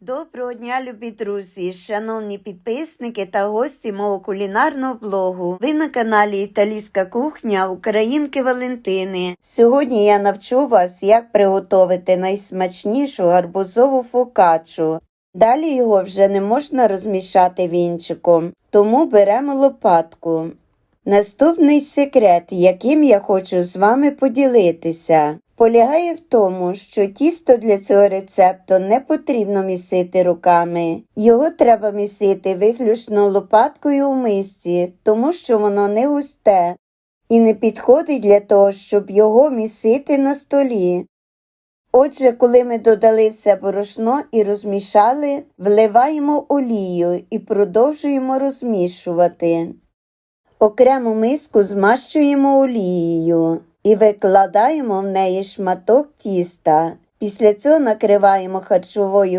Доброго дня, любі друзі, шановні підписники та гості мого кулінарного блогу. Ви на каналі Італійська кухня Українки Валентини. Сьогодні я навчу вас, як приготувати найсмачнішу гарбузову фокачу. Далі його вже не можна розмішати вінчиком, тому беремо лопатку. Наступний секрет, яким я хочу з вами поділитися, полягає в тому, що тісто для цього рецепту не потрібно місити руками. Його треба місити виключно лопаткою у мисці, тому що воно не густе і не підходить для того, щоб його місити на столі. Отже, коли ми додали все борошно і розмішали, вливаємо олію і продовжуємо розмішувати. Окрему миску змащуємо олією і викладаємо в неї шматок тіста. Після цього накриваємо харчовою